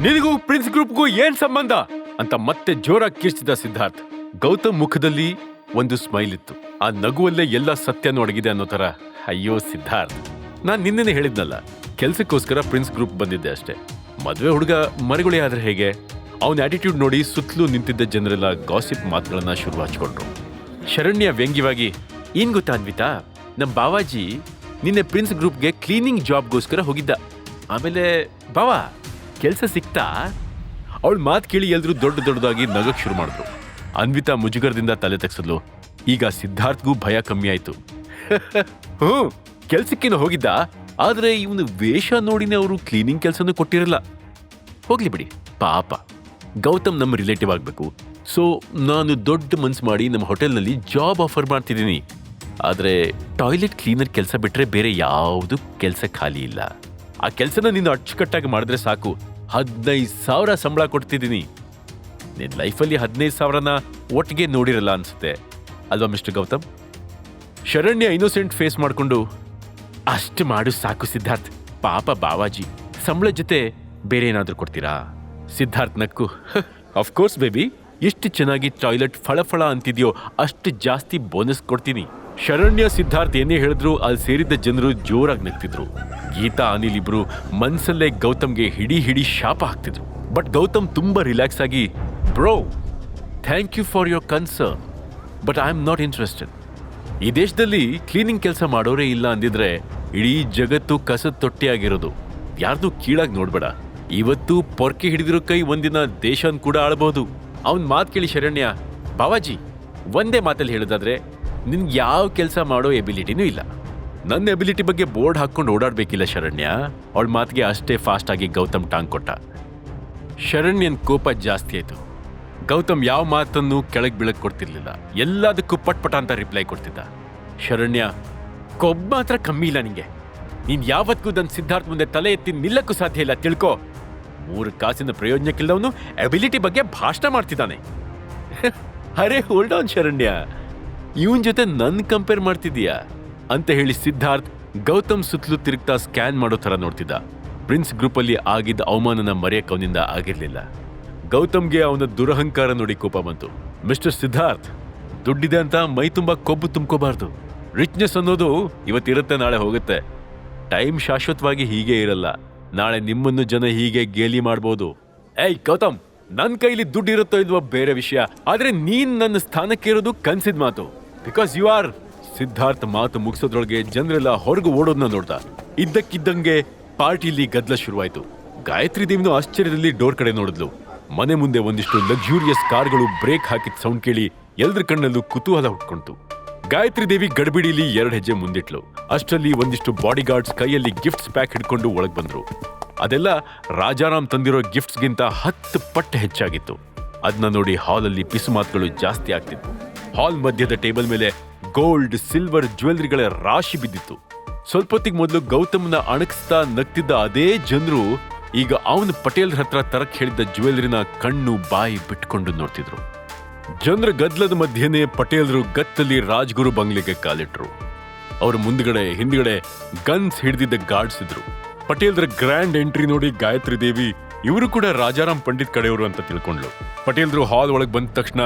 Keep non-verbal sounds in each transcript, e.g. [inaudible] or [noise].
ನಿನಗೂ ಪ್ರಿನ್ಸ್ ಗ್ರೂಪ್ಗೂ ಏನ್ ಸಂಬಂಧ? ಅಂತ ಮತ್ತೆ ಜೋರಾಗಿ ಕಿರ್ಚಿದ ಸಿದ್ಧಾರ್ಥ್. ಗೌತಮ್ ಮುಖದಲ್ಲಿ ಒಂದು ಸ್ಮೈಲ್ ಇತ್ತು. ಆ ನಗುವಲ್ಲೇ ಎಲ್ಲ ಸತ್ಯನೂ ಅಡಗಿದೆ ಅನ್ನೋ ತರ ಅಯ್ಯೋ ಸಿದ್ಧಾರ್ಥ್. ನಾನ್ ನಿನ್ನೆ ಹೇಳಿದ್ನಲ್ಲ, ಕೆಲ್ಸಕ್ಕೋಸ್ಕರ ಪ್ರಿನ್ಸ್ ಗ್ರೂಪ್ ಬಂದಿದ್ದೆ ಅಷ್ಟೇ. ಮದುವೆ ಹುಡುಗ ಮರಗುಳಿ ಆದ್ರೆ ಹೇಗೆ? ಅವನ ಆಟಿಟ್ಯೂಡ್ ನೋಡಿ ಸುತ್ತಲೂ ನಿಂತಿದ್ದ ಜನರೆಲ್ಲ ಗಾಸಿಪ್ ಮಾತುಗಳನ್ನ ಶುರು ಹಚ್ಕೊಂಡ್ರು ಶರಣ್ಯ ವ್ಯಂಗ್ಯವಾಗಿ, ಏನ್ ಗೊತ್ತಾ ಅನ್ವಿತಾ? ನಮ್ ಬಾವಾಜಿ ನಿನ್ನೆ ಪ್ರಿನ್ಸ್ ಗ್ರೂಪ್ಗೆ ಕ್ಲೀನಿಂಗ್ ಜಾಬ್ಗೋಸ್ಕರ ಹೋಗಿದ್ದ. ಆಮೇಲೆ, ಬಾವಾ ಕೆಲ್ಸ ಸಿಕ್ತಾ? ಅವಳ ಮಾತು ಕೇಳಿ ಎಲ್ಲರೂ ದೊಡ್ಡ ದೊಡ್ಡದಾಗಿ ನಗಕ್ ಶುರು ಮಾಡಿದ್ರು. ಅನ್ವಿತಾ ಮುಜುಗರದಿಂದ ತಲೆ ತೆಗ್ಸಿದ್ಲು. ಈಗ ಸಿದ್ಧಾರ್ಥ್ಗೂ ಭಯ ಕಮ್ಮಿ ಆಯ್ತು. [laughs] ಹ್ಞೂ ಕೆಲ್ಸಕ್ಕೇನು ಹೋಗಿದ್ದ? ಆದ್ರೆ ಇವನು ವೇಷ ನೋಡಿನೇ ಅವರು ಕ್ಲೀನಿಂಗ್ ಕೆಲಸನೂ ಕೊಟ್ಟಿರಲ್ಲ. ಹೋಗ್ಲಿ ಬಿಡಿ, ಪಾಪ. ಗೌತಮ್ ನಮ್ಮ ರಿಲೇಟಿವ್ ಆಗಬೇಕು. ಸೊ, ನಾನು ದೊಡ್ಡ ಮನ್ಸು ಮಾಡಿ ನಮ್ಮ ಹೋಟೆಲ್ನಲ್ಲಿ ಜಾಬ್ ಆಫರ್ ಮಾಡ್ತಿದ್ದೀನಿ. ಆದರೆ ಟಾಯ್ಲೆಟ್ ಕ್ಲೀನರ್ ಕೆಲಸ ಬಿಟ್ರೆ ಬೇರೆ ಯಾವುದು ಕೆಲಸ ಖಾಲಿ ಇಲ್ಲ. ಆ ಕೆಲಸನ ನೀನು ಅಚ್ಚುಕಟ್ಟಾಗಿ ಮಾಡಿದ್ರೆ ಸಾಕು. ಹದಿನೈದು ಸಾವಿರ ಸಂಬಳ ಕೊಡ್ತಿದ್ದೀನಿ. ನಿನ್ನ ಲೈಫಲ್ಲಿ ಹದಿನೈದು ಸಾವಿರನ ಒಟ್ಟಿಗೆ ನೋಡಿರಲ್ಲ ಅನ್ಸುತ್ತೆ. ಅಲ್ವಾ mister Gautam? Sharanya innocent face ಮಾಡಿಕೊಂಡು, ಅಷ್ಟು ಮಾಡು ಸಾಕು ಸಿದ್ಧಾರ್ಥ್. ಪಾಪ ಬಾವಾಜಿ. ಸಂಬಳ ಜೊತೆ ಬೇರೆ ಏನಾದರೂ ಕೊಡ್ತೀರಾ? ಸಿದ್ಧಾರ್ಥ್ ನಕ್ಕು ಅಫ್ಕೋರ್ಸ್ ಬೇಬಿ ಎಷ್ಟು ಚೆನ್ನಾಗಿ ಟಾಯ್ಲೆಟ್ ಫಳಫಳ ಅಂತಿದೆಯೋ, ಅಷ್ಟು ಜಾಸ್ತಿ ಬೋನಸ್ ಕೊಡ್ತೀನಿ. ಶರಣ್ಯ ಸಿದ್ಧಾರ್ಥ್ ಏನೇ ಹೇಳಿದ್ರು, ಅಲ್ಲಿ ಸೇರಿದ್ದ ಜನರು ಜೋರಾಗಿ ನಗ್ತಿದ್ರು. ಗೀತಾ, ಅನಿಲ್ ಇಬ್ರು ಮನ್ಸಲ್ಲೇ ಗೌತಮ್ಗೆ ಹಿಡಿ ಹಿಡಿ ಶಾಪ ಹಾಕ್ತಿದ್ರು. ಬಟ್ ಗೌತಮ್ ತುಂಬಾ ರಿಲ್ಯಾಕ್ಸ್ ಆಗಿ bro thank you for your concern but I am not interested ಈ ದೇಶದಲ್ಲಿ ಕ್ಲೀನಿಂಗ್ ಕೆಲಸ ಮಾಡೋರೇ ಇಲ್ಲ ಅಂದಿದ್ರೆ ಇಡೀ ಜಗತ್ತು ಕಸದ ತೊಟ್ಟಿಯಾಗಿರೋದು ಯಾರ್ದು ಕೀಳಾಗಿ ನೋಡ್ಬೇಡ. ಇವತ್ತು ಪೊರ್ಕೆ ಹಿಡಿದಿರೋ ಕೈ ಒಂದಿನ ದೇಶನ್ ಕೂಡ ಆಳ್ಬಹುದು ಅವನ್ ಮಾತ್ ಕೇಳಿ ಶರಣ್ಯ, ಬಾವಾಜಿ, ಒಂದೇ ಮಾತಲ್ಲಿ ಹೇಳೋದಾದ್ರೆ ನಿನ್ಗೆ ಯಾವ ಕೆಲಸ ಮಾಡೋ ಎಬಿಲಿಟಿನೂ ಇಲ್ಲ. ನನ್ನ ಎಬಿಲಿಟಿ ಬಗ್ಗೆ ಬೋರ್ಡ್ ಹಾಕ್ಕೊಂಡು ಓಡಾಡಬೇಕಿಲ್ಲ ಶರಣ್ಯ. ಅವಳ ಮಾತಿಗೆ ಅಷ್ಟೇ ಫಾಸ್ಟ್ ಆಗಿ ಗೌತಮ್ ಟಾಂಗ್ ಕೊಟ್ಟ. ಶರಣ್ಯನ ಕೋಪ ಜಾಸ್ತಿ ಆಯ್ತು. ಗೌತಮ್ ಯಾವ ಮಾತನ್ನು ಕೆಳಗೆ ಬೀಳಕ್ ಕೊಡ್ತಿರ್ಲಿಲ್ಲ. ಎಲ್ಲದಕ್ಕೂ ಪಟ್ಪಟ ಅಂತ ರಿಪ್ಲೈ ಕೊಡ್ತಿದ್ದ. ಶರಣ್ಯ ಕೊಬ್ಬ ಮಾತ್ರ ಕಮ್ಮಿ ಇಲ್ಲ ನಿಂಗೆ. ನೀನ್ ಯಾವತ್ತಿಗೂ ನನ್ನ ಸಿದ್ಧಾರ್ಥ ಮುಂದೆ ತಲೆ ಎತ್ತಿ ನಿಲ್ಲಕ್ಕೂ ಸಾಧ್ಯ ಇಲ್ಲ, ತಿಳ್ಕೊ. ಮೂರು ಕಾಸಿನ ಪ್ರಯೋಜನಕ್ಕಿಲ್ಲವನು ಎಬಿಲಿಟಿ ಬಗ್ಗೆ ಭಾಷಣ ಮಾಡ್ತಿದ್ದಾನೆ. [laughs] ಅರೆ ಹೋಲ್ಡ್ ಆನ್ ಶರಣ್ಯ. ಇವನ್ ಜೊತೆ ನನ್ ಕಂಪೇರ್ ಮಾಡ್ತಿದೀಯಾ ಅಂತ ಹೇಳಿ ಸಿದ್ಧಾರ್ಥ್ ಗೌತಮ್ ಸುತ್ತಲೂ ತಿರುಗ್ತಾ ಸ್ಕ್ಯಾನ್ ಮಾಡೋ ತರ ನೋಡ್ತಿದ್ದ. ಪ್ರಿನ್ಸ್ ಗ್ರೂಪ್ ಅಲ್ಲಿ ಆಗಿದ್ದ ಅವಮಾನನ ಮರೆಯಕವನಿಂದ ಆಗಿರ್ಲಿಲ್ಲ. ಗೌತಮ್ಗೆ ಅವನ ದುರಹಂಕಾರ ನೋಡಿ ಕೋಪ ಬಂತು. ಮಿಸ್ಟರ್ ಸಿದ್ಧಾರ್ಥ್, ದುಡ್ಡಿದೆ ಅಂತ ಮೈ ತುಂಬಾ ಕೊಬ್ಬು ತುಂಬ್ಕೋಬಾರ್ದು. ರಿಚ್ನೆಸ್ ಅನ್ನೋದು ಇವತ್ತಿರುತ್ತೆ ನಾಳೆ ಹೋಗುತ್ತೆ. ಟೈಮ್ ಶಾಶ್ವತವಾಗಿ ಹೀಗೆ ಇರಲ್ಲ. ನಾಳೆ ನಿಮ್ಮನ್ನು ಜನ ಹೀಗೆ ಗೇಲಿ ಮಾಡ್ಬೋದು. ಏಯ್ ಗೌತಮ್, ನನ್ ಕೈಲಿ ದುಡ್ಡಿರುತ್ತೋ ಇಲ್ವೋ ಬೇರೆ ವಿಷಯ. ಆದ್ರೆ ನೀನ್ ನನ್ನ ಸ್ಥಾನಕ್ಕೆ ಇರೋದು ಕನ್ಸಿದ್ ಮಾತು. ಬಿಕಾಸ್ ಯು ಆರ್ ಸಿದ್ಧಾರ್ಥ್ ಮಾತು ಮುಗಿಸೋದ್ರೊಳಗೆ ಜನರೆಲ್ಲ ಹೊರಗು ಓಡೋದನ್ನ ನೋಡ್ದ. ಇದ್ದಕ್ಕಿದ್ದಂಗೆ ಪಾರ್ಟಿಲಿ ಗದ್ದಲ ಶುರುವಾಯ್ತು. ಗಾಯತ್ರಿ ದೇವಿನೂ ಆಶ್ಚರ್ಯದಲ್ಲಿ ಡೋರ್ ಕಡೆ ನೋಡಿದ್ಲು. ಮನೆ ಮುಂದೆ ಒಂದಿಷ್ಟು ಲಕ್ಸುರಿಯಸ್ ಕಾರ್ಗಳು ಬ್ರೇಕ್ ಹಾಕಿದ ಸೌಂಡ್ ಕೇಳಿ ಎಲ್ರ ಕಣ್ಣಲ್ಲೂ ಕುತೂಹಲ ಹುಟ್ಕೊಂತು ಗಾಯತ್ರಿ ದೇವಿ ಗಡಬಿಡಿಲಿ ಎರಡು ಹೆಜ್ಜೆ ಮುಂದಿಟ್ಲು. ಅಷ್ಟರಲ್ಲಿ ಒಂದಿಷ್ಟು ಬಾಡಿ ಗಾರ್ಡ್ಸ್ ಕೈಯಲ್ಲಿ ಗಿಫ್ಟ್ಸ್ ಪ್ಯಾಕ್ ಹಿಡ್ಕೊಂಡು ಒಳಗ್ ಬಂದ್ರು. ಅದೆಲ್ಲ ರಾಜಾರಾಮ್ ತಂದಿರೋ ಗಿಫ್ಟ್ಸ್ಗಿಂತ ಹತ್ತು ಪಟ್ಟು ಹೆಚ್ಚಾಗಿತ್ತು. ಅದನ್ನ ನೋಡಿ ಹಾಲಲ್ಲಿ ಪಿಸು ಮಾತುಗಳು ಜಾಸ್ತಿ ಆಗ್ತಿತ್ತು. ಹಾಲ್ ಮಧ್ಯದ ಟೇಬಲ್ ಮೇಲೆ ಗೋಲ್ಡ್, ಸಿಲ್ವರ್ ಜ್ಯುವೆಲ್ರಿಗಳ ರಾಶಿ ಬಿದ್ದಿತ್ತು. ಸ್ವಲ್ಪ ಹೊತ್ತಿಗೆ ಮೊದಲು ಗೌತಮ್ನ ಅಣಗಿಸ್ತಾ ನಗ್ತಿದ್ದ ಅದೇ ಜನರು ಈಗ ಅವನ ಪಟೇಲ್ ಹತ್ರ ತರಕ್ ಹೇಳಿದ್ದ ಜ್ಯುವೆಲ್ರಿನ ಕಣ್ಣು ಬಾಯಿ ಬಿಟ್ಕೊಂಡು ನೋಡ್ತಿದ್ರು. ಜನರ ಗದ್ದಲದ ಮಧ್ಯೆನೇ ಪಟೇಲ್ರು ಗತ್ತಲ್ಲಿ ರಾಜ್ಗುರು ಬಂಗ್ಲೆಗೆ ಕಾಲಿಟ್ರು. ಅವ್ರ ಮುಂದ್ಗಡೆ, ಹಿಂದ್ಗಡೆ ಗನ್ಸ್ ಹಿಡಿದಿದ್ದ ಗಾರ್ಡ್ಸ್ ಇದ್ರು. ಪಟೇಲ್ರ ಗ್ರ್ಯಾಂಡ್ ಎಂಟ್ರಿ ನೋಡಿ ಗಾಯತ್ರಿ ದೇವಿ, ಇವರು ಕೂಡ ರಾಜಾರಾಮ್ ಪಂಡಿತ್ ಕಡೆಯವರು ಅಂತ ತಿಳ್ಕೊಂಡ್ಲು ಪಟೇಲ್ರು ಹಾಲ್ ಒಳಗ್ ಬಂದ ತಕ್ಷಣ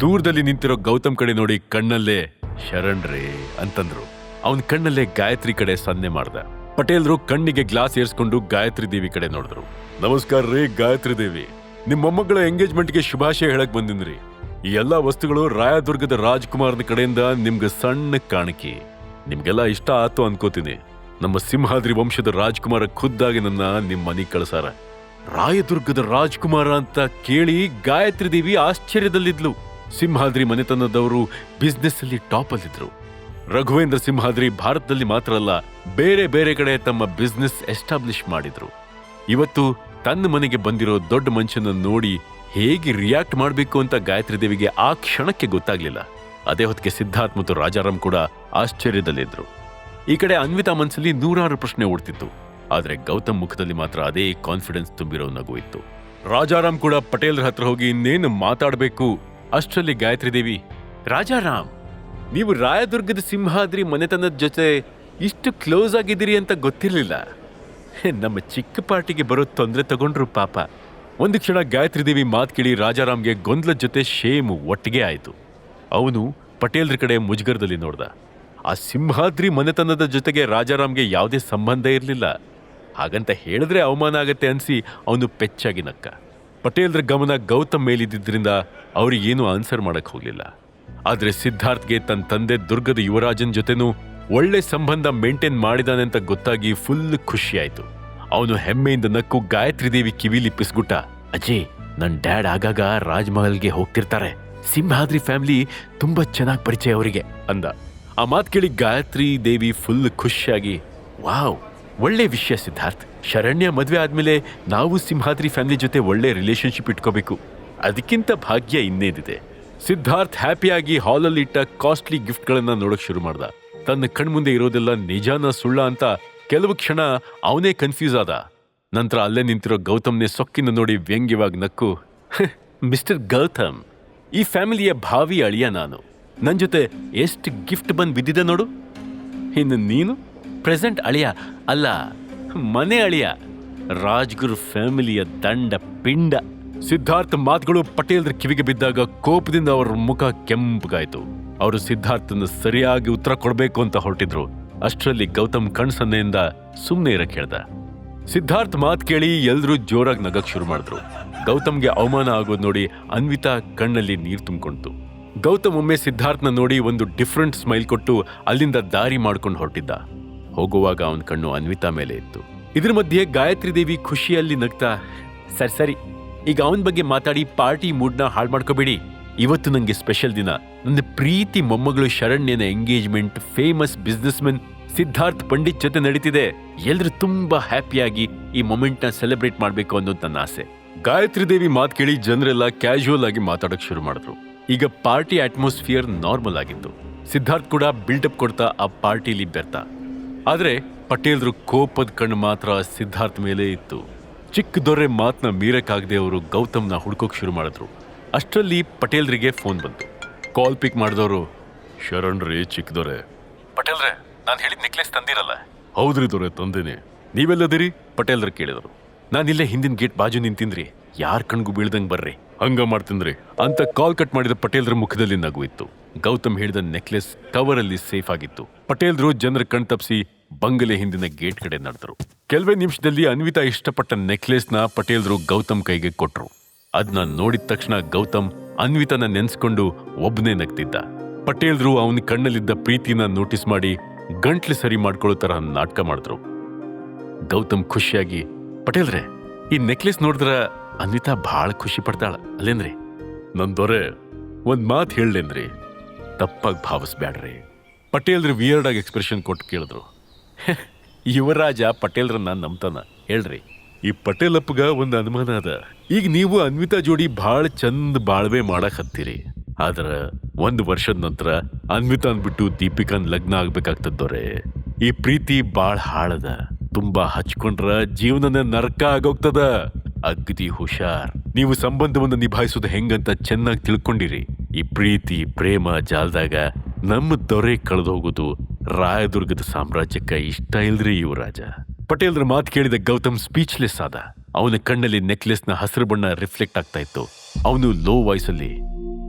ದೂರದಲ್ಲಿ ನಿಂತಿರೋ ಗೌತಮ್ ಕಡೆ ನೋಡಿ ಕಣ್ಣಲ್ಲೇ ಶರಣ್ರೇ ಅಂತಂದ್ರು. ಅವನ್ ಕಣ್ಣಲ್ಲೇ ಗಾಯತ್ರಿ ಕಡೆ ಸನ್ನೆ ಮಾಡ್ದ. ಪಟೇಲ್ರು ಕಣ್ಣಿಗೆ ಗ್ಲಾಸ್ ಏರ್ಸ್ಕೊಂಡು ಗಾಯತ್ರಿ ದೇವಿ ಕಡೆ ನೋಡಿದ್ರು. ನಮಸ್ಕಾರ ರೀ, ಗಾಯತ್ರಿ ದೇವಿ. ನಿಮ್ಮ ಮೊಮ್ಮಗಳ ಎಂಗೇಜ್ಮೆಂಟ್ಗೆ ಶುಭಾಶಯ ಹೇಳಕ್ ಬಂದಿನ್ರಿ. ಈ ಎಲ್ಲಾ ವಸ್ತುಗಳು ರಾಯದುರ್ಗದ ರಾಜ್ಕುಮಾರ್ನ ಕಡೆಯಿಂದ ನಿಮ್ಗೆ ಸಣ್ಣ ಕಾಣಿಕೆ. ನಿಮ್ಗೆಲ್ಲ ಇಷ್ಟ ಆತು ಅನ್ಕೋತೀನಿ. ನಮ್ಮ ಸಿಂಹಾದ್ರಿ ವಂಶದ ರಾಜ್ಕುಮಾರ ಖುದ್ದಾಗಿ ನನ್ನ ನಿಮ್ಮ ಮನೆಗ್ ಕಳ್ಸಾರ. ರಾಯದುರ್ಗದ ರಾಜ್ಕುಮಾರ ಅಂತ ಕೇಳಿ ಗಾಯತ್ರಿ ದೇವಿ ಆಶ್ಚರ್ಯದಲ್ಲಿದ್ಲು. ಸಿಂಹಾದ್ರಿ ಮನೆತನದವರು ಬಿಸ್ನೆಸ್ ಅಲ್ಲಿ ಟಾಪ್ ಅಲ್ಲಿದ್ರು ರಘುವೇಂದ್ರ ಸಿಂಹಾದ್ರಿ ಭಾರತದಲ್ಲಿ ಮಾತ್ರ ಅಲ್ಲ, ಬೇರೆ ಬೇರೆ ಕಡೆ ತಮ್ಮ ಬಿಸ್ನೆಸ್ ಎಸ್ಟಾಬ್ಲಿಷ್ ಮಾಡಿದ್ರು. ಇವತ್ತು ತನ್ನ ಮನೆಗೆ ಬಂದಿರೋ ದೊಡ್ಡ ಮನುಷ್ಯನ ನೋಡಿ ಹೇಗೆ ರಿಯಾಕ್ಟ್ ಮಾಡಬೇಕು ಅಂತ ಗಾಯತ್ರಿ ದೇವಿಗೆ ಆ ಕ್ಷಣಕ್ಕೆ ಗೊತ್ತಾಗ್ಲಿಲ್ಲ. ಅದೇ ಹೊತ್ತಿಗೆ ಸಿದ್ಧಾರ್ಥ್ ಮತ್ತು ರಾಜಾರಾಮ್ ಕೂಡ ಆಶ್ಚರ್ಯದಲ್ಲಿದ್ರು ಈ ಕಡೆ ಅನ್ವಿತಾ ಮನಸ್ಸಲ್ಲಿ ನೂರಾರು ಪ್ರಶ್ನೆ ಓಡ್ತಿತ್ತು. ಆದ್ರೆ ಗೌತಮ್ ಮುಖದಲ್ಲಿ ಮಾತ್ರ ಅದೇ ಕಾನ್ಫಿಡೆನ್ಸ್ ತುಂಬಿರೋ ನಗು ಇತ್ತು ರಾಜಾರಾಮ್ ಕೂಡ ಪಟೇಲ್ರ ಹತ್ರ ಹೋಗಿ ಇನ್ನೇನು ಮಾತಾಡ್ಬೇಕು ಅಷ್ಟರಲ್ಲಿ ಗಾಯತ್ರಿ ದೇವಿ ರಾಜಾರಾಮ್ ನೀವು ರಾಯದುರ್ಗದ ಸಿಂಹಾದ್ರಿ ಮನೆತನದ ಜೊತೆ ಇಷ್ಟು ಕ್ಲೋಸ್ ಆಗಿದ್ದೀರಿ ಅಂತ ಗೊತ್ತಿರಲಿಲ್ಲ. ನಮ್ಮ ಚಿಕ್ಕ ಪಾರ್ಟಿಗೆ ಬರೋ ತೊಂದರೆ ತಗೊಂಡ್ರು ಪಾಪ. ಒಂದು ಕ್ಷಣ ಗಾಯತ್ರಿ ದೇವಿ ಮಾತು ಕೇಳಿ ರಾಜಾರಾಮ್ಗೆ ಗೊಂದಲದ ಜೊತೆ ಶೇಮು ಒಟ್ಟಿಗೆ ಆಯಿತು. ಅವನು ಪಟೇಲ್ರ ಕಡೆ ಮುಜುಗರದಲ್ಲಿ ನೋಡ್ದ. ಆ ಸಿಂಹಾದ್ರಿ ಮನೆತನದ ಜೊತೆಗೆ ರಾಜಾರಾಮ್ಗೆ ಯಾವುದೇ ಸಂಬಂಧ ಇರಲಿಲ್ಲ. ಹಾಗಂತ ಹೇಳಿದ್ರೆ ಅವಮಾನ ಆಗತ್ತೆ ಅನಿಸಿ ಅವನು ಪೆಚ್ಚಾಗಿ ನಕ್ಕ. ಪಟೇಲ್ರ ಗಮನ ಗೌತಮ್ ಮೇಲಿದ್ದರಿಂದ ಅವರಿಗೇನು ಆನ್ಸರ್ ಮಾಡಕ್ ಹೋಗ್ಲಿಲ್ಲ. ಆದ್ರೆ ಸಿದ್ಧಾರ್ಥ್ಗೆ ತನ್ನ ತಂದೆ ದುರ್ಗದ ಯುವರಾಜನ್ ಜೊತೆನೂ ಒಳ್ಳೆ ಸಂಬಂಧ ಮೇಂಟೈನ್ ಮಾಡಿದಾನೆ ಅಂತ ಗೊತ್ತಾಗಿ ಫುಲ್ ಖುಷಿಯಾಯ್ತು ಅವನು ಹೆಮ್ಮೆಯಿಂದ ನಕ್ಕು ಗಾಯತ್ರಿ ದೇವಿ ಕಿವಿಲಿ ಪಿಸ್ಗುಟ್ಟ ಅಜಯ್ ನನ್ ಡ್ಯಾಡ್ ಆಗಾಗ ರಾಜ್ಮಹಲ್ಗೆ ಹೋಗ್ತಿರ್ತಾರೆ. ಸಿಂಹಾದ್ರಿ ಫ್ಯಾಮಿಲಿ ತುಂಬಾ ಚೆನ್ನಾಗಿ ಪರಿಚಯ ಅವರಿಗೆ, ಅಂದ. ಆ ಮಾತು ಕೇಳಿ ಗಾಯತ್ರಿ ದೇವಿ ಫುಲ್ ಖುಷಿಯಾಗಿ, ವಾವ್, ಒಳ್ಳೆ ವಿಷಯ ಸಿದ್ಧಾರ್ಥ್. ಶರಣ್ಯ ಮದುವೆ ಆದ್ಮೇಲೆ ನಾವು ಸಿಂಹಾದ್ರಿ ಫ್ಯಾಮಿಲಿ ಜೊತೆ ಒಳ್ಳೆ ರಿಲೇಶನ್ಶಿಪ್ ಇಟ್ಕೋಬೇಕು. ಅದಕ್ಕಿಂತ ಭಾಗ್ಯ ಇನ್ನೇನಿದೆ. ಸಿದ್ಧಾರ್ಥ್ ಹ್ಯಾಪಿಯಾಗಿ ಹಾಲಲ್ಲಿ ಇಟ್ಟ ಕಾಸ್ಟ್ಲಿ ಗಿಫ್ಟ್ಗಳನ್ನು ನೋಡಕ್ ಶುರು ಮಾಡ್ದ. ತನ್ನ ಕಣ್ಮುಂದೆ ಇರೋದೆಲ್ಲ ನಿಜಾನ ಸುಳ್ಳ ಅಂತ ಕೆಲವು ಕ್ಷಣ ಅವನೇ ಕನ್ಫ್ಯೂಸ್ ಆದ. ನಂತರ ಅಲ್ಲೇ ನಿಂತಿರೋ ಗೌತಮ್ನೇ ಸೊಕ್ಕಿನ ನೋಡಿ ವ್ಯಂಗ್ಯವಾಗಿ ನಕ್ಕು ಮಿಸ್ಟರ್ ಗೌತಮ್, ಈ ಫ್ಯಾಮಿಲಿಯ ಭಾವಿ ಅಳಿಯ ನಾನು. ನನ್ನ ಜೊತೆ ಎಷ್ಟು ಗಿಫ್ಟ್ ಬಂದು ಬಿದ್ದಿದೆ ನೋಡು. ಇನ್ನು ನೀನು? ಪ್ರೆಸೆಂಟ್ ಅಳಿಯ, ಅಲ್ಲ ಮನೆ ಅಳಿಯ. ರಾಜ್ಗುರು ಫ್ಯಾಮಿಲಿಯ ದಂಡ ಪಿಂಡ. ಸಿದ್ಧಾರ್ಥ ಮಾತುಗಳು ಪಟೇಲ್ರ ಕಿವಿಗೆ ಬಿದ್ದಾಗ ಕೋಪದಿಂದ ಅವರ ಮುಖ ಕೆಂಪಗಾಯ್ತು. ಅವರು ಸಿದ್ಧಾರ್ಥನ ಸರಿಯಾಗಿ ಉತ್ತರ ಕೊಡಬೇಕು ಅಂತ ಹೊರಟಿದ್ರು. ಅಷ್ಟರಲ್ಲಿ ಗೌತಮ್ ಕಣ್ಸನ್ನೆಯಿಂದ ಸುಮ್ಮನೆ ಇರಕ್ಕೆ ಹೇಳ್ದ. ಸಿದ್ಧಾರ್ಥ್ ಮಾತ್ ಕೇಳಿ ಎಲ್ರೂ ಜೋರಾಗಿ ನಗಕ್ ಶುರು ಮಾಡಿದ್ರು. ಗೌತಮ್ಗೆ ಅವಮಾನ ಆಗೋದ್ ನೋಡಿ ಅನ್ವಿತಾ ಕಣ್ಣಲ್ಲಿ ನೀರು ತುಂಬಿಕೊಂಡ್ತು. ಗೌತಮ್ ಒಮ್ಮೆ ಸಿದ್ಧಾರ್ಥನ ನೋಡಿ ಒಂದು ಡಿಫ್ರೆಂಟ್ ಸ್ಮೈಲ್ ಕೊಟ್ಟು ಅಲ್ಲಿಂದ ದಾರಿ ಮಾಡ್ಕೊಂಡು ಹೊರಟಿದ್ದ. ಹೋಗುವಾಗ ಅವನ ಕಣ್ಣು ಅನ್ವಿತಾ ಮೇಲೆ ಇತ್ತು. ಇದ್ರ ಮಧ್ಯೆ ಗಾಯತ್ರಿ ದೇವಿ ಖುಷಿಯಲ್ಲಿ ನಗ್ತಾ, ಸರಿ ಸರಿ. ಈಗ ಅವನ ಬಗ್ಗೆ ಮಾತಾಡಿ ಪಾರ್ಟಿ ಮೂಡ್ನ ಹಾಳು ಮಾಡ್ಕೋಬೇಡಿ. ಇವತ್ತು ನಂಗೆ ಸ್ಪೆಷಲ್ ದಿನ. ನನ್ನ ಪ್ರೀತಿ ಮೊಮ್ಮಗಳು ಶರಣ್ಯನ engagement, famous businessmen Siddharth Pandit ಜೊತೆ ನಡೀತಿದೆ. ಎಲ್ರು ತುಂಬಾ ಹ್ಯಾಪಿಯಾಗಿ ಈ ಮೊಮೆಂಟ್ನ ಸೆಲೆಬ್ರೇಟ್ ಮಾಡ್ಬೇಕು ಅನ್ನೋದು ನನ್ನ ಆಸೆ. ಗಾಯತ್ರಿ ದೇವಿ ಮಾತು ಕೇಳಿ ಜನರೆಲ್ಲ ಕ್ಯಾಶುವಲ್ ಆಗಿ ಮಾತಾಡಕ್ ಶುರು ಮಾಡಿದ್ರು. ಈಗ ಪಾರ್ಟಿ ಅಟ್ಮಾಸ್ಫಿಯರ್ ನಾರ್ಮಲ್ ಆಗಿತ್ತು. ಸಿದ್ಧಾರ್ಥ್ ಕೂಡ ಬಿಲ್ಡಪ್ ಕೊಡ್ತಾ ಆ ಪಾರ್ಟಿಲಿ ಬೆರ್ತ. ಆದ್ರೆ ಪಟೇಲ್ರು ಕೋಪದ ಕಣ್ಣು ಮಾತ್ರ ಸಿದ್ಧಾರ್ಥ್ ಮೇಲೆ ಇತ್ತು. ಚಿಕ್ಕ ದೊರೆ ಮಾತನ್ನ ಮೀರಕ್ಕಾಗದೆ ಅವರು ಗೌತಮ್ನ ಹುಡ್ಕೋಕ್ ಶುರು ಮಾಡಿದ್ರು. ಅಷ್ಟರಲ್ಲಿ ಪಟೇಲ್ರಿಗೆ ಫೋನ್ ಬಂತು. ಕಾಲ್ ಪಿಕ್ ಮಾಡಿದವರು, ಶರಣ್ ರೀ ಚಿಕ್ಕ ದೊರೆ. ಪಟೇಲ್ರೆ, ನಾನು ಹೇಳಿದ ನೆಕ್ಲೆಸ್ ತಂದಿರಲ್ಲ. ಹೌದ್ರಿ ದೊರೆ, ತಂದೇನೆ. ನೀವೆಲ್ಲದಿರಿ ಪಟೇಲ್ರ ಕೇಳಿದರು. ನಾನು ಇಲ್ಲೇ ಹಿಂದಿನ ಗೇಟ್ ಬಾಜು ನಿಂತಿದ್ರಿ ಯಾರ ಕಣ್ಗೂ ಬೀಳ್ದಂಗೆ ಬರ್ರಿ. ಹಂಗ ಮಾಡ್ತಿದ್ರಿ ಅಂತ ಕಾಲ್ ಕಟ್ ಮಾಡಿದ ಪಟೇಲ್ರ ಮುಖದಲ್ಲಿ ನಗು ಇತ್ತು ಗೌತಮ್ ಹೇಳಿದ ನೆಕ್ಲೆಸ್ ಕವರಲ್ಲಿ ಸೇಫ್ ಆಗಿತ್ತು. ಪಟೇಲ್ರು ಜನರ ಕಣ್ ತಪ್ಪಿಸಿ ಬಂಗಲೆ ಹಿಂದಿನ ಗೇಟ್ ಕಡೆ ನಡೆದರು. ಕೆಲವೇ ನಿಮಿಷದಲ್ಲಿ ಅನ್ವಿತಾ ಇಷ್ಟಪಟ್ಟ ನೆಕ್ಲೆಸ್ನ ಪಟೇಲ್ರು ಗೌತಮ್ ಕೈಗೆ ಕೊಟ್ರು. ಅದನ್ನ ನೋಡಿದ ತಕ್ಷಣ ಗೌತಮ್ ಅನ್ವಿತನ ನೆನ್ಸ್ಕೊಂಡು ಒಬ್ಬನೇ ನಗ್ತಿದ್ದ. ಪಟೇಲ್ರು ಅವನ ಕಣ್ಣಲ್ಲಿದ್ದ ಪ್ರೀತಿನ ನೋಟಿಸ್ ಮಾಡಿ ಗಂಟ್ಲು ಸರಿ ಮಾಡ್ಕೊಳ್ಳೋ ತರ ನಾಟಕ ಮಾಡಿದ್ರು. ಗೌತಮ್ ಖುಷಿಯಾಗಿ, ಪಟೇಲ್ರೆ, ಈ ನೆಕ್ಲೆಸ್ ನೋಡಿದ್ರ ಅನ್ವಿತಾ ಬಹಳ ಖುಷಿ ಪಡ್ತಾಳ, ಅಲ್ಲೇನ್ರಿ? ನನ್ ದೊರೆ, ಒಂದ್ ಮಾತ್ ಹೇಳಲೇನ್ರಿ. ತಪ್ಪಾಗಿ ಭಾವಿಸ್ಬೇಡ್ರಿ ಪಟೇಲ್ರು ವಿಯರ್ಡ್ ಆಗಿ ಎಕ್ಸ್ಪ್ರೆಷನ್ ಕೊಟ್ಟು ಕೇಳಿದ್ರು. ಯುವರಾಜ ಪಟೇಲ್ರನ್ನ ನಂಬ್ತಾನ. ಹೇಳ್ರಿ. ಈ ಪಟೇಲಪ್ಪಗ ಒಂದ್ ಅನುಮಾನ ಅದ. ಈಗ ನೀವು ಅನ್ವಿತಾ ಜೋಡಿ ಭಾಳ ಚಂದ ಬಾಳ್ವೆ ಮಾಡಕ್ ಹತ್ತೀರಿ ಆದ್ರ ಒಂದ್ ವರ್ಷದ ನಂತರ ಅನ್ವಿತಾನ್ ಬಿಟ್ಟು ದೀಪಿಕಾನ್ ಲಗ್ನ ಆಗ್ಬೇಕಾಗ್ತದವ್ರೆ ಈ ಪ್ರೀತಿ ಬಾಳ್ ಹಾಳದ. ತುಂಬಾ ಹಚ್ಕೊಂಡ್ರ ಜೀವನನ ನರಕ ಆಗೋಗ್ತದ. ಅಗ್ದಿ ಹುಷಾರ್. ನೀವು ಸಂಬಂಧವನ್ನು ನಿಭಾಯಿಸೋದು ಹೆಂಗಂತ ಚೆನ್ನಾಗಿ ತಿಳ್ಕೊಂಡಿರಿ. ಈ ಪ್ರೀತಿ, ಪ್ರೇಮ ಜಾಲದಾಗ ನಮ್ಮ ದೊರೆ ಕಳೆದೋಗೋದು ರಾಯದುರ್ಗದ ಸಾಮ್ರಾಜ್ಯಕ್ಕೆ ಇಷ್ಟ ಇಲ್ರಿ ಯುವರಾಜ ಪಟೇಲ್ರ ಮಾತು ಕೇಳಿದ ಗೌತಮ್ ಸ್ಪೀಚ್ಲೆಸ್ ಆದ. ಅವನ ಕಣ್ಣಲ್ಲಿ ನೆಕ್ಲೆಸ್ನ ಹಸಿರು ಬಣ್ಣ ರಿಫ್ಲೆಕ್ಟ್ ಆಗ್ತಾ ಇತ್ತು. ಅವನು ಲೋ ವಾಯ್ಸಲ್ಲಿ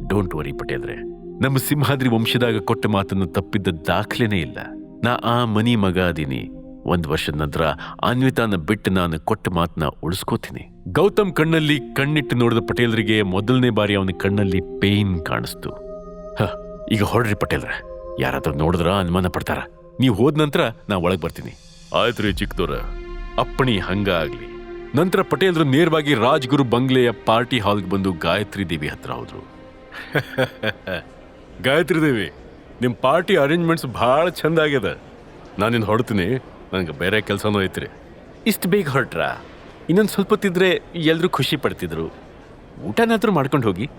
ಡೋಂಟ್ ವರಿ ಪಟೇಲ್ರೆ. ನಮ್ಮ ಸಿಂಹಾದ್ರಿ ವಂಶದಾಗ ಕೊಟ್ಟ ಮಾತನ್ನು ತಪ್ಪಿದ್ದ ದಾಖಲೆನೇ ಇಲ್ಲ. ನಾ ಆ ಮನಿ ಮಗ ಅದೀನಿ. ಒಂದ್ ವರ್ಷದ ನಂತರ ಅನ್ವಿತಾನ ಬಿಟ್ಟು ನಾನು ಕೊಟ್ಟ ಮಾತನ್ನ ಉಳಿಸ್ಕೋತೀನಿ. ಗೌತಮ್ ಕಣ್ಣಲ್ಲಿ ಕಣ್ಣಿಟ್ಟು ನೋಡಿದ ಪಟೇಲ್ರಿಗೆ ಮೊದಲನೇ ಬಾರಿ ಅವನ ಕಣ್ಣಲ್ಲಿ ಪೇನ್ ಕಾಣಿಸ್ತು. ಹ, ಈಗ ಹೊಡ್ರಿ ಪಟೇಲ್ರ. ಯಾರಾದ್ರೂ ನೋಡಿದ್ರ? ಅನುಮಾನ ಪಡ್ತಾರ? ನೀವು ಹೋದ ನಂತರ ನಾ ಒಳಗೆ ಬರ್ತೀನಿ. ಆಯ್ತು ರೀ ಚಿಕ್ಕದವ್ರ ಅಪ್ಪಣಿ ಹಂಗ ಆಗ್ಲಿ. ನಂತರ ಪಟೇಲ್ರು ನೇರವಾಗಿ ರಾಜ್ಗುರು ಬಂಗ್ಲೆಯ ಪಾರ್ಟಿ ಹಾಲ್ಗೆ ಬಂದು ಗಾಯತ್ರಿ ದೇವಿ ಹತ್ರ ಹೋದ್ರು. [laughs] ಗಾಯತ್ರಿ ದೇವಿ ನಿಮ್ಮ ಪಾರ್ಟಿ ಅರೇಂಜ್ಮೆಂಟ್ಸ್ ಭಾಳ ಚಂದ ಆಗ್ಯದ. ನಾನಿನ್ ಹೊಡ್ತೀನಿ ನನಗೆ ಬೇರೆ ಕೆಲಸನೂ ಐತ್ರಿ. ಇಷ್ಟು ಬೇಗ ಹೊರಟ್ರ? ಇನ್ನೊಂದು ಸ್ವಲ್ಪ ತಿದ್ರೆ ಎಲ್ಲರೂ ಖುಷಿ ಪಡ್ತಿದ್ರು. ಊಟನಾದರೂ ಮಾಡ್ಕೊಂಡು ಹೋಗಿ.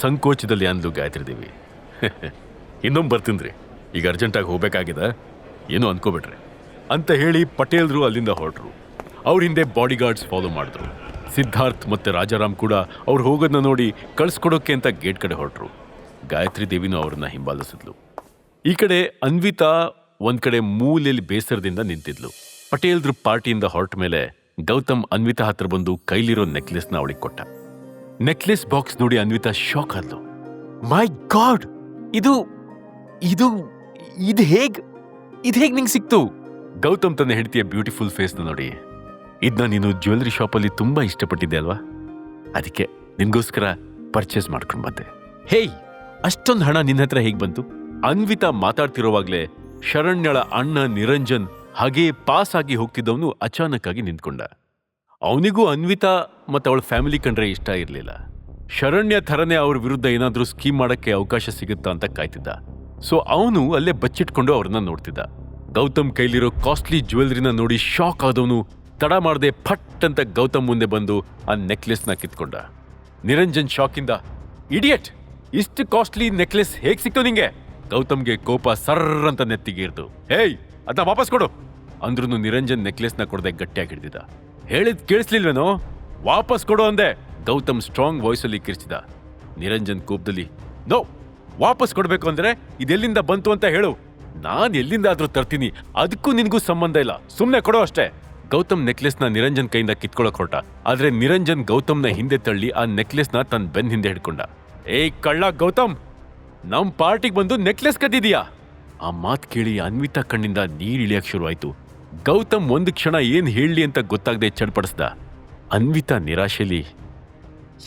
ಸಂಕೋಚದಲ್ಲಿ ಅಂದ್ಲು ಗಾಯತ್ರಿ ದೇವಿ. [laughs] ಇನ್ನೊಮ್ಮೆ ಬರ್ತೀನಿ ಈಗ ಅರ್ಜೆಂಟಾಗಿ ಹೋಗ್ಬೇಕಾಗಿದೆ. ಏನೂ ಅನ್ಕೋಬೇಡ್ರಿ. ಅಂತ ಹೇಳಿ ಪಟೇಲ್ರು ಅಲ್ಲಿಂದ ಹೊರಟರು. ಅವ್ರ ಹಿಂದೆ ಬಾಡಿಗಾರ್ಡ್ಸ್ ಫಾಲೋ ಮಾಡಿದ್ರು. ಸಿದ್ಧಾರ್ಥ್ ಮತ್ತೆ ರಾಜಾರಾಮ್ ಕೂಡ ಅವ್ರು ಹೋಗೋದನ್ನ ನೋಡಿ ಕಳ್ಸ್ಕೊಡೋಕೆ ಅಂತ ಗೇಟ್ ಕಡೆ ಹೊರಟ್ರು. ಗಾಯತ್ರಿ ದೇವಿನೂ ಅವ್ರನ್ನ ಹಿಂಬಾಲಿಸಿದ್ಲು. ಈ ಕಡೆ ಅನ್ವಿತಾ ಒಂದ್ ಕಡೆ ಮೂಲೆಯಲ್ಲಿ ಬೇಸರದಿಂದ ನಿಂತಿದ್ಲು. ಪಟೇಲ್ರು ಪಾರ್ಟಿಯಿಂದ ಹೊರಟ ಮೇಲೆ ಗೌತಮ್ ಅನ್ವಿತಾ ಹತ್ರ ಬಂದು ಕೈಲಿರೋ ನೆಕ್ಲೆಸ್ನ ಅವಳಿಗೆ ಕೊಟ್ಟ. ನೆಕ್ಲೆಸ್ ಬಾಕ್ಸ್ ನೋಡಿ ಅನ್ವಿತಾ ಶಾಕ್ ಆದ್ಲು. ಮೈ ಗಾಡ್ ಇದು ಇದು ಇದು ಹೇಗ್ ಇದು ಹೇಗ್ ನಿಂಗೆ ಸಿಕ್ತು? ಗೌತಮ್ ತನ್ನ ಹೆಂಡತಿಯ ಬ್ಯೂಟಿಫುಲ್ ಫೇಸ್ನ ನೋಡಿ. ಇದನ್ನ ನೀನು ಜ್ಯುವೆಲ್ಲರಿ ಶಾಪಲ್ಲಿ ತುಂಬಾ ಇಷ್ಟಪಟ್ಟಿದ್ದೆ ಅಲ್ವಾ? ಅದಕ್ಕೆ ನಿಮಗೋಸ್ಕರ ಪರ್ಚೇಸ್ ಮಾಡ್ಕೊಂಡು ಬಂದೆ. ಹೇಯ್ ಅಷ್ಟೊಂದು ಹಣ ನಿನ್ನ ಹತ್ರ ಹೇಗ್ ಬಂತು? ಅನ್ವಿತಾ ಮಾತಾಡ್ತಿರೋವಾಗ್ಲೇ ಶರಣ್ಯಳ ಅಣ್ಣ ನಿರಂಜನ್ ಹಾಗೇ ಪಾಸ್ ಆಗಿ ಹೋಗ್ತಿದ್ದವನು ಅಚಾನಕ್ ಆಗಿ ನಿಂತ್ಕೊಂಡ. ಅವನಿಗೂ ಅನ್ವಿತಾ ಮತ್ತು ಅವಳ ಫ್ಯಾಮಿಲಿ ಕಂಡ್ರೆ ಇಷ್ಟ ಇರಲಿಲ್ಲ. ಶರಣ್ಯ ಥರನೇ ಅವ್ರ ವಿರುದ್ಧ ಏನಾದ್ರೂ ಸ್ಕೀಮ್ ಮಾಡಕ್ಕೆ ಅವಕಾಶ ಸಿಗುತ್ತಾ ಅಂತ ಕಾಯ್ತಿದ್ದ. ಸೊ ಅವನು ಅಲ್ಲೇ ಬಚ್ಚಿಟ್ಕೊಂಡು ಅವ್ರನ್ನ ನೋಡ್ತಿದ್ದ. ಗೌತಮ್ ಕೈಲಿರೋ ಕಾಸ್ಟ್ಲಿ ಜ್ಯುವೆಲ್ರಿನ ನೋಡಿ ಶಾಕ್ ಆದವನು ತಡ ಮಾಡದೆ ಫಟ್ ಅಂತ ಗೌತಮ್ ಮುಂದೆ ಬಂದು ಆ ನೆಕ್ಲೆಸ್ನ ಕಿತ್ಕೊಂಡ. ನಿರಂಜನ್ ಶಾಕಿಂದ ಇಡಿಯಟ್ ಇಷ್ಟು ಕಾಸ್ಟ್ಲಿ ನೆಕ್ಲೆಸ್ ಹೇಗ್ ಸಿಕ್ತು ನಿಂಗೆ? ಗೌತಮ್ಗೆ ಕೋಪ ಸರ್ರ್ ಅಂತ ನೆತ್ತಿಗೀರ್ದು ಹೇಯ್ ಅದನ್ನ ವಾಪಸ್ ಕೊಡು! ಅಂದ್ರೂ ನಿರಂಜನ್ ನೆಕ್ಲೆಸ್ನ ಕೊಡದೆ ಗಟ್ಟಿಯಾಗಿ ಹಿಡ್ದಿದ್ದ. ಹೇಳಿದ್ ಕೇಳಿಸ್ಲಿಲ್ವೇನೋ? ವಾಪಸ್ ಕೊಡು ಅಂದೆ! ಗೌತಮ್ ಸ್ಟ್ರಾಂಗ್ ವಾಯ್ಸಲ್ಲಿ ಕಿರ್ಚಿದ. ನಿರಂಜನ್ ಕೋಪದಲ್ಲಿ ನೋ ವಾಪಸ್ ಕೊಡ್ಬೇಕು ಅಂದ್ರೆ ಇದೆಲ್ಲಿಂದ ಬಂತು ಅಂತ ಹೇಳು. ನಾನ್ ಎಲ್ಲಿಂದಾದ್ರೂ ತರ್ತೀನಿ. ಅದಕ್ಕೂ ನಿನ್ಗೂ ಸಂಬಂಧ ಇಲ್ಲ. ಸುಮ್ನೆ ಕೊಡೋ ಅಷ್ಟೇ. ಗೌತಮ್ ನೆಕ್ಲೆಸ್ನ ನಿರಂಜನ್ ಕೈಯಿಂದ ಕಿತ್ಕೊಳಕ್ ಹೊರಟ. ಆದ್ರೆ ನಿರಂಜನ್ ಗೌತಮ್ನ ಹಿಂದೆ ತಳ್ಳಿ ಆ ನೆಕ್ಲೆಸ್ನ ತನ್ನ ಬೆನ್ ಹಿಂದೆ ಹಿಡ್ಕೊಂಡ. ಏಯ್ ಕಳ್ಳ ಗೌತಮ್! ನಮ್ ಪಾರ್ಟಿಗೆ ಬಂದು ನೆಕ್ಲೆಸ್ ಕದ್ದಿದೀಯಾ? ಆ ಮಾತ್ ಕೇಳಿ ಅನ್ವಿತಾ ಕಣ್ಣಿಂದ ನೀರ್ ಇಳಿಯಕ್ ಶುರುವಾಯ್ತು. ಗೌತಮ್ ಒಂದು ಕ್ಷಣ ಏನ್ ಹೇಳಲಿ ಅಂತ ಗೊತ್ತಾಗದೆ ಚಡ್ಪಡಿಸ್ದ. ಅನ್ವಿತಾ ನಿರಾಶೆಲಿ,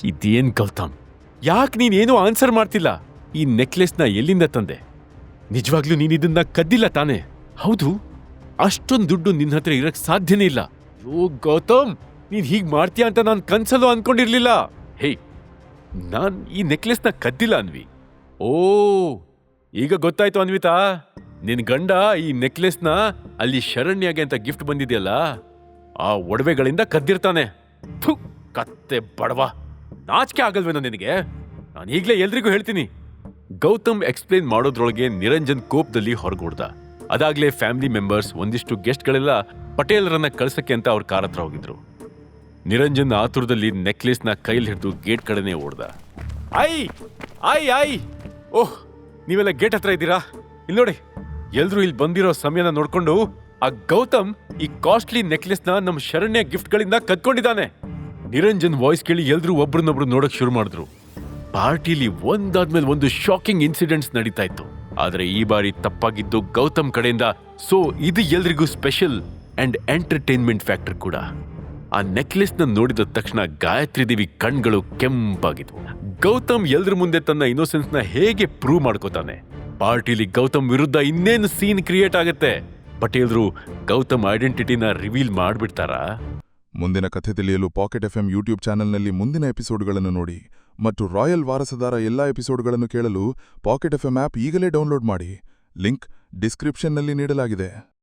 ಇದೇನ್ ಗೌತಮ್? ಯಾಕೆ ನೀನೇನು ಆನ್ಸರ್ ಮಾಡ್ತಿಲ್ಲ? ಈ ನೆಕ್ಲೆಸ್ನ ಎಲ್ಲಿಂದ ತಂದೆ? ನಿಜವಾಗ್ಲೂ ನೀನ್ ಇದನ್ನ ಕದ್ದಿಲ್ಲ ತಾನೆ? ಹೌದು. ಅಷ್ಟೊಂದು ದುಡ್ಡು ನಿನ್ನ ಹತ್ರ ಇರಕ್ ಸಾಧ್ಯನೇ ಇಲ್ಲ. ಯೋ ಗೌತಮ್! ನೀನ್ ಹೀಗ್ ಮಾಡ್ತೀಯ ಅಂತ ನಾನು ಕನ್ಸಲ್ಲೂ ಅನ್ಕೊಂಡಿರ್ಲಿಲ್ಲ. ಹೇ ನಾನ್ ಈ ನೆಕ್ಲೆಸ್ನ ಕದ್ದಿಲ್ಲ ಅನ್ವಿ. ಓ! ಈಗ ಗೊತ್ತಾಯ್ತು ಅನ್ವಿತಾ. ನಿನ್ ಗಂಡ ಈ ನೆಕ್ಲೆಸ್ನ ಅಲ್ಲಿ ಶರಣ್ಯಗೆ ಅಂತ ಗಿಫ್ಟ್ ಬಂದಿದೆಯಲ್ಲ ಆ ಒಡವೆಗಳಿಂದ ಕದ್ದಿರ್ತಾನೆ. ಥು, ಕತ್ತೆ ಬಡವ. ನಾಚಿಕೆ ಆಗಲ್ವೇನೋ ನಿನಗೆ? ನಾನು ಈಗಲೇ ಎಲ್ರಿಗೂ ಹೇಳ್ತೀನಿ. ಗೌತಮ್ ಎಕ್ಸ್ಪ್ಲೇನ್ ಮಾಡೋದ್ರೊಳಗೆ ನಿರಂಜನ್ ಕೋಪದಲ್ಲಿ ಹೊರಗೂಡ್ದ. ಅದಾಗ್ಲೇ ಫ್ಯಾಮಿಲಿ ಮೆಂಬರ್ಸ್ ಒಂದಿಷ್ಟು ಗೆಸ್ಟ್ಗಳೆಲ್ಲ ಪಟೇಲ್ರನ್ನ ಕಳ್ಸಕ್ಕೆ ಅಂತ ಅವ್ರ ಕಾರ್ ಹತ್ರ ಹೋಗಿದ್ರು. ನಿರಂಜನ್ ಆತುರದಲ್ಲಿ ನೆಕ್ಲೆಸ್ನ ಕೈಲಿ ಹಿಡಿದು ಗೇಟ್ ಕಡೆನೇ ಓಡ್ದ. ಐ ಐ ಐ, ಓಹ್, ನೀವೆಲ್ಲ ಗೇಟ್ ಹತ್ರ ಇದ್ದೀರಾ? ಇಲ್ಲಿ ನೋಡಿ ಎಲ್ಲರೂ ಇಲ್ಲಿ ಬಂದಿರೋ ಸಮಯನ ನೋಡ್ಕೊಂಡು ಆ ಗೌತಮ್ ಈ ಕಾಸ್ಟ್ಲಿ ನೆಕ್ಲೆಸ್ನ ನಮ್ಮ ಶರಣ್ಯ ಗಿಫ್ಟ್ಗಳಿಂದ ಕದ್ಕೊಂಡಿದ್ದಾನೆ. ನಿರಂಜನ್ ವಾಯ್ಸ್ ಕೇಳಿ ಎಲ್ಲರೂ ಒಬ್ರನ್ನೊಬ್ರು ನೋಡಕ್ ಶುರು ಮಾಡಿದ್ರು. ಪಾರ್ಟಿಲಿ ಒಂದಾದ್ಮೇಲೆ ಒಂದು ಶಾಕಿಂಗ್ ಇನ್ಸಿಡೆಂಟ್ಸ್ ನಡೀತಾ ಇತ್ತು. ಆದ್ರೆ ಈ ಬಾರಿ ತಪ್ಪಾಗಿದ್ದು ಗೌತಮ್ ಕಡೆಯಿಂದ. ಸೊ ಇದು ಎಲ್ರಿಗೂ ಸ್ಪೆಷಲ್ ಅಂಡ್ ಎಂಟರ್ಟೈನ್ಮೆಂಟ್ ಫ್ಯಾಕ್ಟರ್ ಕೂಡ. ಆ ನೆಕ್ಲೆಸ್ನ ನೋಡಿದ ತಕ್ಷಣ ಗಾಯತ್ರಿ ದೇವಿ ಕಣ್ಗಳು ಕೆಂಪಾಗಿದ್ವು. ಗೌತಮ್ ಎಲ್ರ ಮುಂದೆ ತನ್ನ ಇನ್ನೋಸೆನ್ಸ್ನ ಹೇಗೆ ಪ್ರೂವ್ ಮಾಡ್ಕೋತಾನೆ? ಪಾರ್ಟಿಲಿ ಗೌತಮ್ ವಿರುದ್ಧ ಇನ್ನೇನು ಸೀನ್ ಕ್ರಿಯೇಟ್ ಆಗುತ್ತೆ? ಎಲ್ರು ಗೌತಮ್ ಐಡೆಂಟಿಟಿನ ರಿವೀಲ್ ಮಾಡ್ಬಿಡ್ತಾರಾ? ಮುಂದಿನ ಕಥೆ ತಿಳಿಯಲು ಪಾಕೆಟ್ ಎಫ್ ಎಂ ಯೂಟ್ಯೂಬ್ ಚಾನೆಲ್ನಲ್ಲಿ ಮುಂದಿನ ಎಪಿಸೋಡ್ಗಳನ್ನು ನೋಡಿ. ಮತ್ತು ರಾಯಲ್ ವಾರಸದಾರ ಎಲ್ಲಾ ಎಪಿಸೋಡ್ಗಳನ್ನು ಕೇಳಲು ಪಾಕೆಟ್ ಎಫ್ ಎಂ ಆಪ್ ಈಗಲೇ ಡೌನ್ಲೋಡ್ ಮಾಡಿ. ಲಿಂಕ್ ಡಿಸ್ಕ್ರಿಪ್ಷನ್ನಲ್ಲಿ ನೀಡಲಾಗಿದೆ.